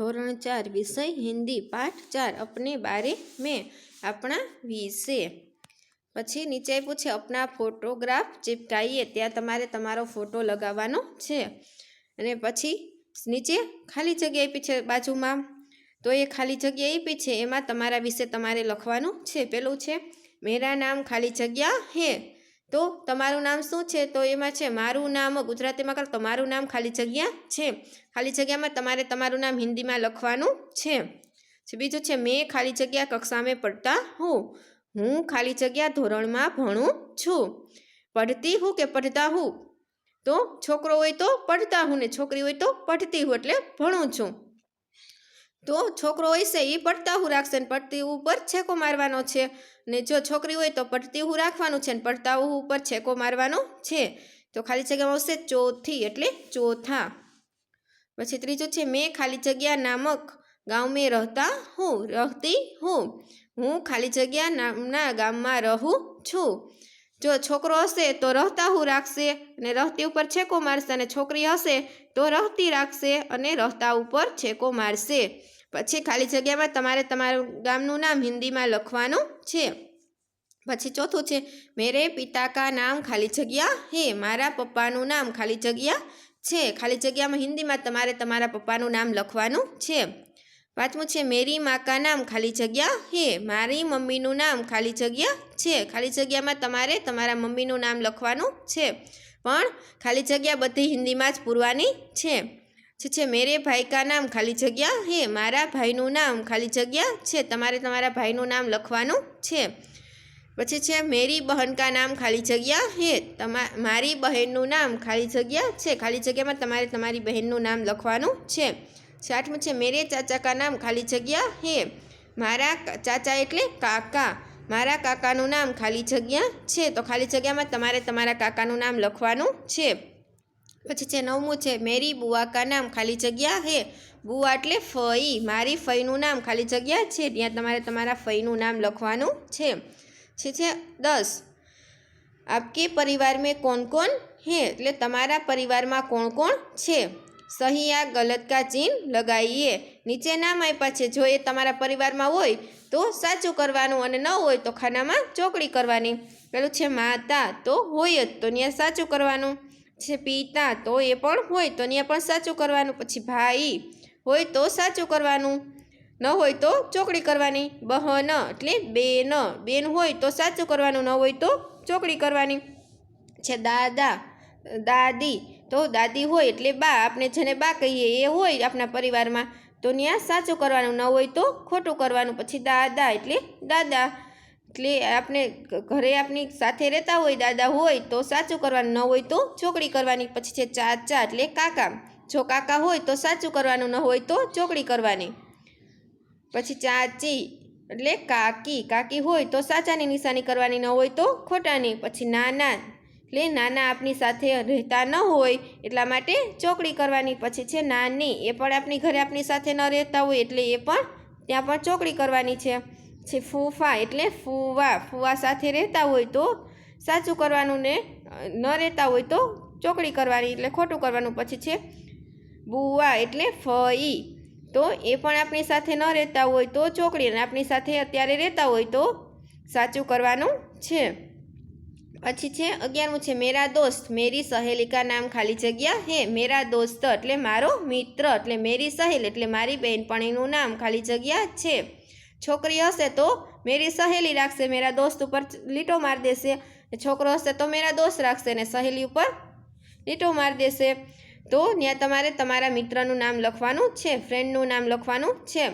ધોરણ ચાર વિષય હિન્દી પાઠ ચાર અપને બારે મેં આપણા વિશે. પછી નીચે આપ્યું છે, અપના ફોટોગ્રાફ ચિપકાઈએ, ત્યાં તમારે તમારો ફોટો લગાવવાનો છે. અને પછી નીચે ખાલી જગ્યા આપી છે બાજુમાં. તો એ ખાલી જગ્યા આપી છે, એમાં તમારા વિશે તમારે લખવાનું છે. પેલું છે, મેરા નામ ખાલી જગ્યા હે. તો તમારું નામ શું છે? તો એમાં છે, મારું નામ ગુજરાતીમાં કરો તમારું નામ ખાલી જગ્યા છે? ખાલી જગ્યામાં તમારે તમારું નામ હિન્દીમાં લખવાનું છે. બીજું છે, મેં ખાલી જગ્યા કક્ષામાં પડતા હું. હું ખાલી જગ્યા ધોરણમાં ભણું છું. પઢતી હું કે પઢતા હું? તો છોકરો હોય તો પઢતા હું ને છોકરી હોય તો પઢતી હું એટલે ભણું છું. તો છોકરો હોય છે એ પડતા હું રાખશે ને પડતી ઉપર છેકો મારવાનો છે. ને જો છોકરી હોય તો પડતી હું રાખવાનું છે ને પડતા ઉપર છેકો મારવાનો છે. તો ખાલી જગ્યામાં આવશે ચોથી એટલે ચોથા. પછી ત્રીજું છે મેં ખાલી જગ્યા નામક ગામ મેં રહેતા હું, રહેતી હું. હું ખાલી જગ્યા નામના ગામમાં રહું છું. જો છોકરો હશે તો રહેતા હું રાખશે અને રહેતી ઉપર છેકો મારશે અને છોકરી હશે તો રહેતી રાખશે અને રહેતા ઉપર છેકો મારશે. પછી ખાલી જગ્યામાં તમારે તમારું ગામનું નામ હિન્દીમાં લખવાનું છે. પછી ચોથું છે, મેરે પિતા કા નામ ખાલી જગ્યા હે, મારા પપ્પાનું નામ ખાલી જગ્યા છે. ખાલી જગ્યામાં હિન્દીમાં તમારે તમારા પપ્પાનું નામ લખવાનું છે. પાંચમું છે, મેરી મા કા નામ ખાલી જગ્યા હે, મારી મમ્મીનું નામ ખાલી જગ્યા છે. ખાલી જગ્યામાં તમારે તમારા મમ્મીનું નામ લખવાનું છે. પણ ખાલી જગ્યા બધી હિન્દીમાં જ પૂરવાની છે. છે છે, મેરે ભાઈ કા નામ ખાલી જગ્યા હે, મારા ભાઈનું નામ ખાલી જગ્યા છે, તમારે તમારા ભાઈનું નામ લખવાનું છે. પછી છે, મેરી બહન કા નામ ખાલી જગ્યા હે, તમા, મારી બહેનનું નામ ખાલી જગ્યા છે, ખાલી જગ્યામાં તમારે તમારી બહેનનું નામ લખવાનું છે. છઠમું છે, મેરે ચાચા કા નામ ખાલી જગ્યા હે, મારા ચાચા એટલે કાકા, મારા કાકાનું નામ ખાલી જગ્યા છે, તો ખાલી જગ્યામાં તમારે તમારા કાકાનું નામ લખવાનું છે. પછી છે નવમું છે, મેરી બુઆ કા નામ ખાલી જગ્યા હે? બુઆ એટલે ફઈ, મારી ફઈનું નામ ખાલી જગ્યા છે, ત્યાં તમારે તમારા ફઈનું નામ લખવાનું છે. છે છે દસ, આપકે પરિવાર મેં કોણ કોણ હે? એટલે તમારા પરિવારમાં કોણ કોણ છે? સહી આ ગલત કા ચિહ્ન લગાવીએ નીચે નામ આપ્યા છે, જો એ તમારા પરિવારમાં હોય તો સાચું કરવાનું અને ન હોય તો ખાનામાં ચોકડી કરવાની. પેલું છે, માતા તો હોય જ તો ત્યાં સાચું કરવાનું. છે પિતા, તો એ પણ હોય તો ત્યાં પણ સાચું કરવાનું. પછી ભાઈ હોય તો સાચું કરવાનું. ન હોય તો ચોકડી કરવાની. બહન એટલે બેન. બેન હોય તો સાચું કરવાનું. ન હોય તો ચોકડી કરવાની. છે દાદા, દાદી, તો દાદી હોય એટલે બા. આપણે જેને બા કહીએ એ હોય આપણા પરિવારમાં. તો ત્યાં સાચું કરવાનું. ન હોય તો ખોટું કરવાનું. પછી દાદા એટલે દાદા. એટલે આપણે ઘરે આપણી સાથે રહેતા હોય, દાદા હોય, તો સાચું કરવાનું. ન હોય તો ચોકડી કરવાની. પછી છે ચાચા એટલે કાકા. જો કાકા હોય તો સાચું કરવાનું, ન હોય તો ચોકડી કરવાની. પછી ચાચી એટલે કાકી. કાકી હોય તો સાચાની નિશાની કરવાની, ન હોય તો ખોટાની. પછી નાના. એટલે નાના આપણી સાથે રહેતા ન હોય એટલા માટે ચોકડી કરવાની. પછી છે નાની. એ પણ આપણી ઘરે આપણી સાથે ન રહેતા હોય એટલે એ પણ, ત્યાં પણ ચોકડી કરવાની છે. છે ફૂફા એટલે ફૂવા ફૂવા સાથે રહેતા હોય તો સાચું કરવાનું ને, ન રહેતા હોય તો ચોકડી કરવાની એટલે ખોટું કરવાનું. પછી છે બુવા એટલે ફઈ. તો એ પણ આપણી સાથે ન રહેતા હોય તો ચોકડી અને આપણી સાથે અત્યારે રહેતા હોય તો સાચું કરવાનું છે. પછી છે અગિયારમું છે મેરા દોસ્ત. મેરી સહેલી કા નામ ખાલી જગ્યા હે. મેરા દોસ્ત એટલે મારો મિત્ર. એટલે મેરી સહેલ એટલે મારી બહેનપણીનું નામ ખાલી જગ્યા છે. છોકરી હશે તો મેરી સહેલી રાખશે, મેરા દોસ્ત ઉપર લીટો મારી દેશે. છોકરો હશે તો મેરા દોસ્ત રાખશે ને સહેલી ઉપર લીટો મારી દેશે. તો ત્યાં તમારે તમારા મિત્રનું નામ લખવાનું છે, ફ્રેન્ડનું નામ લખવાનું છે.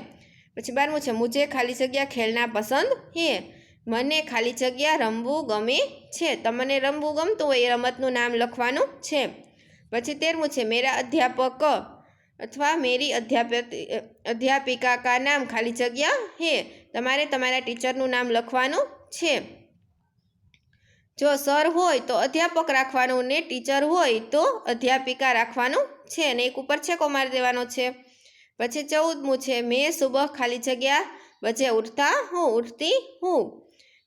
પછી બારમું છે, મુજે ખાલી જગ્યા ખેલના પસંદ હે. મને ખાલી જગ્યા રમવું ગમે છે, તમને રમવું ગમતું હોય એ રમતનું નામ લખવાનું છે. પછી તેરમું છે, મેરા અધ્યાપક અથવા મેરી અધ્યાપક અધ્યાપિકા કા નામ ખાલી જગ્યા હે. તમારે તમારા ટીચરનું નામ લખવાનું છે. જો સર હોય તો અધ્યાપક રાખવાનું ને ટીચર હોય તો અધ્યાપિકા રાખવાનું છે અને એક ઉપર છેકો મારી દેવાનો છે. પછી ચૌદમું છે, મેં સુબહ ખાલી જગ્યા બજે ઉઠતા હું, ઉઠતી હું.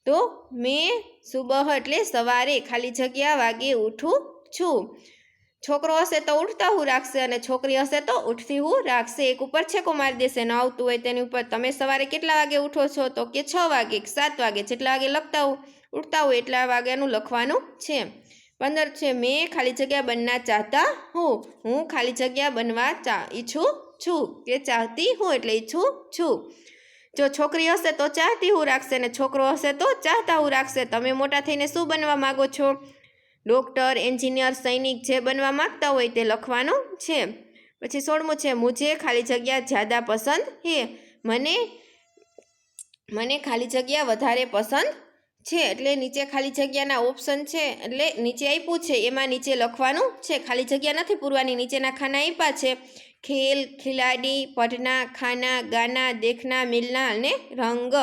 તો મેં સુબહ એટલે સવારે ખાલી જગ્યા વાગે ઉઠું છું. છોકરો હશે તો ઉઠતા હું રાખશે અને છોકરી હશે તો ઉઠતી હું રાખશે. એક ઉપર છેકો મારી દેશે, ન આવતું હોય તેની ઉપર. તમે સવારે કેટલા વાગે ઉઠો છો? તો કે છ વાગે સાત વાગે, જેટલા વાગે લખતા હો, ઉઠતા હોય એટલા વાગ્યાનું લખવાનું છે. પંદર છે, મેં ખાલી જગ્યા બનના ચાહતા હું. હું ખાલી જગ્યા બનવા ચા, ઈચ્છું છું કે ચાહતી હું એટલે ઈચ્છું છું. જો છોકરી હશે તો ચાહતી હું રાખશે ને છોકરો હશે તો ચાહતા હું રાખશે. તમે મોટા થઈને શું બનવા માગો છો? ડૉક્ટર, એન્જિનિયર, સૈનિક જે બનવા માગતા હોય તે લખવાનું છે. પછી સોળમું છે, મુજે ખાલી જગ્યા જ્યાદા પસંદ હે. મને મને ખાલી જગ્યા વધારે પસંદ છે. એટલે નીચે ખાલી જગ્યાના ઓપ્શન છે, એટલે નીચે આપ્યું છે, એમાં નીચે લખવાનું છે. ખાલી જગ્યા નથી પૂરવાની. નીચેના ખાના આપ્યા છે, ખેલ, ખિલાડી, પઢના, ખાના, ગાના, દેખના, મિલના અને રંગ.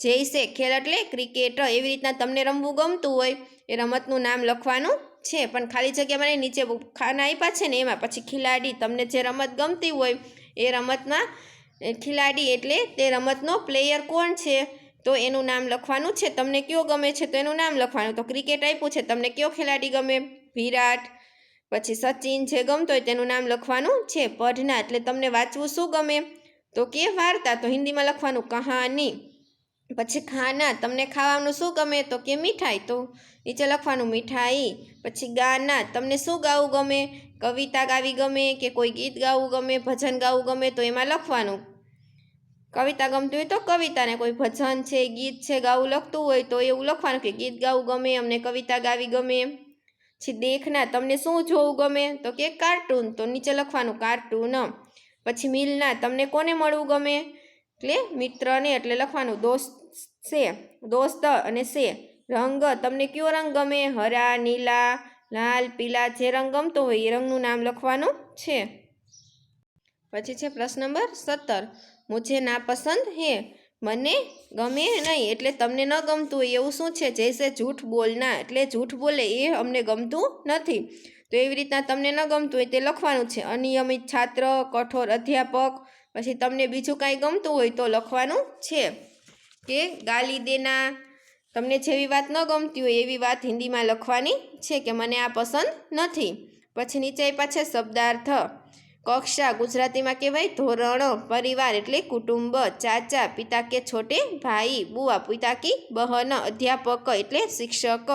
જૈસે ખેલ એટલે ક્રિકેટ એવી રીતના તમને રમવું ગમતું હોય એ રમતનું નામ લખવાનું છે. પણ ખાલી જગ્યા મને નીચે ખાના આપ્યા છે ને એમાં પછી ખિલાડી, તમને જે રમત ગમતી હોય એ રમતમાં ખિલાડી એટલે તે રમતનો પ્લેયર કોણ છે? તો એનું નામ લખવાનું છે. તમને કયો ગમે છે તો એનું નામ લખવાનું. તો ક્રિકેટ આપ્યું છે. તમને કયો ખેલાડી ગમે? વિરાટ, પછી સચિન જે ગમતો હોય તેનું નામ લખવાનું છે. પઢના, એટલે તમને વાંચવું શું ગમે? તો કે વાર્તા. તો હિન્દીમાં લખવાનું કહાની. પછી ખાના તમને ખાવાનું શું ગમે તો કે મીઠાઈ. તો નીચે લખવાનું, મીઠાઈ. પછી ગાના તમને શું ગાવું ગમે? કવિતા ગાવી ગમે કે કોઈ ગીત ગાવું ગમે? ભજન ગાવું ગમે? તો એમાં લખવાનું. કવિતા ગમતી હોય તો કવિતાને, કોઈ ભજન છે, ગીત છે, ગાવું લખતું હોય તો એવું લખવાનું કે, ગીત ગાવું ગમે, અમને કવિતા ગાવી ગમે. પછી દેખના તમને શું જોવું ગમે? તો કે, કાર્ટૂન. તો નીચે લખવાનું, કાર્ટૂન. પછી મિલના તમને કોને મળવું ગમે? એટલે મિત્રને એટલે લખવાનું, દોસ્ત. છે દોસ્ત અને છે રંગ તમને કયો રંગ ગમે? હરા, નીલા, લાલ, પીલા, જે રંગ ગમતો હોય એ રંગનું નામ લખવાનું છે. પછી છે પ્રશ્ન નંબર સત્તર. મુझे નાપસંદ હે? મને ગમે નહીં એટલે તમને ન ગમતું હોય એવું શું છે? જૈસે જૂઠ બોલના એટલે જૂઠ બોલે એ અમને ગમતું નથી. તો એવી રીતના તમને ન ગમતું હોય તે લખવાનું છે. અનિયમિત છાત્ર, કઠોર અધ્યાપક, પછી તમને બીજું કાંઈ ગમતું હોય તો લખવાનું છે. કે ગાલી દેના તમને જેવી વાત ન ગમતી હોય એવી વાત હિન્દીમાં લખવાની છે કે મને આ પસંદ નથી. પછી નીચે આપ્યા છે શબ્દાર્થ. કક્ષા ગુજરાતીમાં કહેવાય ધોરણ, પરિવાર એટલે કુટુંબ, ચાચા, પિતા કે છોટે, ભાઈ, બુઆ, પિતા કી બહન, અધ્યાપક એટલે શિક્ષક.